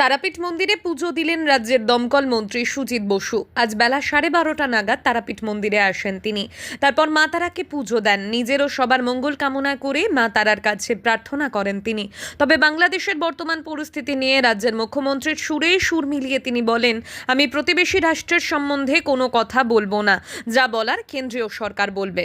তারাপীঠ মন্দিরে পুজো দিলেন রাজ্যের দমকল মন্ত্রী সুজিত বসু। আজ বেলা সাড়ে বারোটা নাগাদ তারাপীঠ মন্দিরে আসেন তিনি। তারপর মা তারাকে পুজো দেন। নিজেরও সবার মঙ্গল কামনা করে মা তারার কাছে প্রার্থনা করেন তিনি। তবে বাংলাদেশের বর্তমান পরিস্থিতি নিয়ে রাজ্যের মুখ্যমন্ত্রীর সুরে সুর মিলিয়ে তিনি বলেন, আমি প্রতিবেশী রাষ্ট্রের সম্বন্ধে কোনো কথা বলব না। যা বলার কেন্দ্রীয় সরকার বলবে।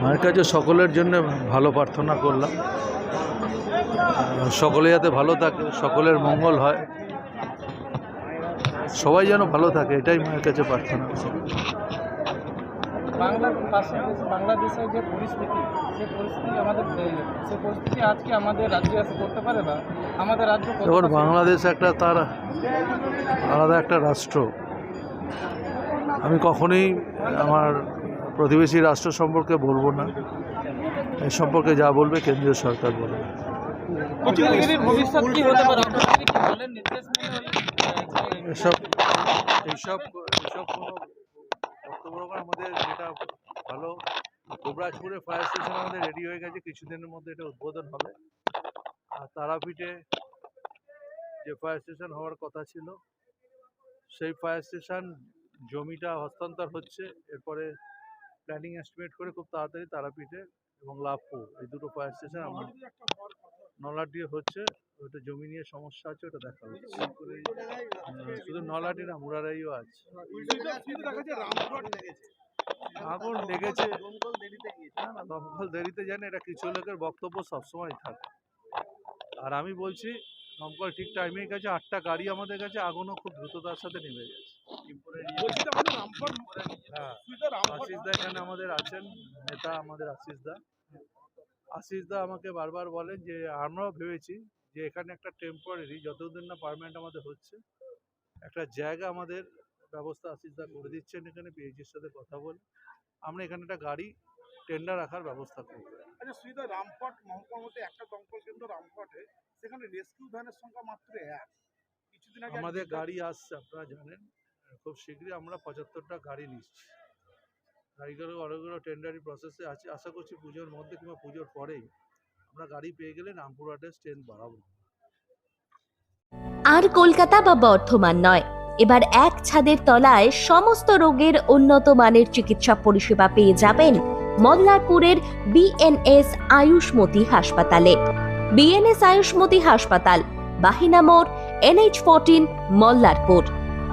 মায়ের কাছে সকলের জন্য ভালো প্রার্থনা করলাম। সকলে যাতে ভালো থাকে সকলের মঙ্গল হয়। সবাই যেন ভালো থাকে এটাই মায়ের কাছে প্রার্থনা বাংলার পাশে যে পরিস্থিতি সে পরিস্থিতি আমাদের সে পরিস্থিতি আজকে আমাদের রাজ্যে এসে করতে পারে না আমাদের রাজ্য কতটা বাংলাদেশ একটা তার আলাদা একটা রাষ্ট্র। আমি কখনোই আমার প্রতিবেশী রাষ্ট্র সম্পর্কে বলব না। এ সম্পর্কে যা বলবে কেন্দ্রীয় সরকার বলবে। ভবিষ্যৎ কি হতে পারে? আপনারা নির্দেশ মেনে ওই, আহ, এসব এইসব এইসব কোনো বক্তব্য আমাদের যেটা ভালো গোবরাজপুরে ফায়ার স্টেশন আমাদের রেডি হয়ে গেছে কিছুদিনের মধ্যে এটা উদ্বোধন হবে। আর তারাপীঠে যে ফায়ার স্টেশন হওয়ার কথা ছিল সেই ফায়ার স্টেশন জমিটা হস্তান্তর হচ্ছে। এরপরে প্ল্যানিং এস্টিমেট করে খুব তাড়াতাড়ি তারাপীঠে এবং লাভপুর এই দুটো ফায়ার স্টেশন আমরা নলাডি হচ্ছে ওটা জমি নিয়ে সমস্যা আছে ওটা দেখা হচ্ছে শুধু নলাটি না মুরারাইও আছে। আগুন লেগেছে। না দমকল দেরিতে জানে এটা কিছু লোকের বক্তব্য সবসময় থাকে। আর আমি বলছি দমকল ঠিক টাইমেই গেছে আটটা গাড়ি আমাদের কাছে আগুনও খুব দ্রুততার সাথে নেমে গেছে। হ্যাঁ আশিস দা এখানে আমাদের আছেন নেতা আমাদের আশিস দা। আশিস দা আমাকে বারবার বলেন যে আমরাও ভেবেছি যে এখানে একটা টেম্পোরারি যতদিন না পারমানেন্ট আমাদের হচ্ছে একটা জায়গা আমাদের ব্যবস্থা আশিস দা করে দিচ্ছেন এখানে পিএইচির সাথে কথা বলে। আমরা এখানে একটা গাড়ি টেন্ডার রাখার ব্যবস্থা করব। আচ্ছা সুবিধা রামপট মহকুমার মধ্যে একটা দমকল কেন্দ্র রামপটে সেখানে রেস্কিউ ভ্যানের সংখ্যা মাত্র এক। কিছুদিন আগে আমাদের গাড়ি আসছে আপনারা জানেন। খুব শীঘ্রই আমরা পঁচাত্তরটা গাড়ি নিচ্ছি। গাড়িগুলো অনেকগুলো টেন্ডারি প্রসেসে আছে। আশা করছি পুজোর মধ্যে কিংবা পুজোর পরেই আমরা গাড়ি পেয়ে গেলে রামপুরহাটের স্ট্রেন্থ বাড়াবো। আর কলকাতা বা বর্ধমান নয়। এবার এক ছাদের তলায় সমস্ত রোগের উন্নত মানের চিকিৎসা পরিষেবা পেয়ে যাবেন মল্লারপুরের বিএনএস আয়ুষ্মতি হাসপাতালে। বিএনএস আয়ুষ্মতি হাসপাতাল, বাহিনা মোড় NH fourteen Mallarpur.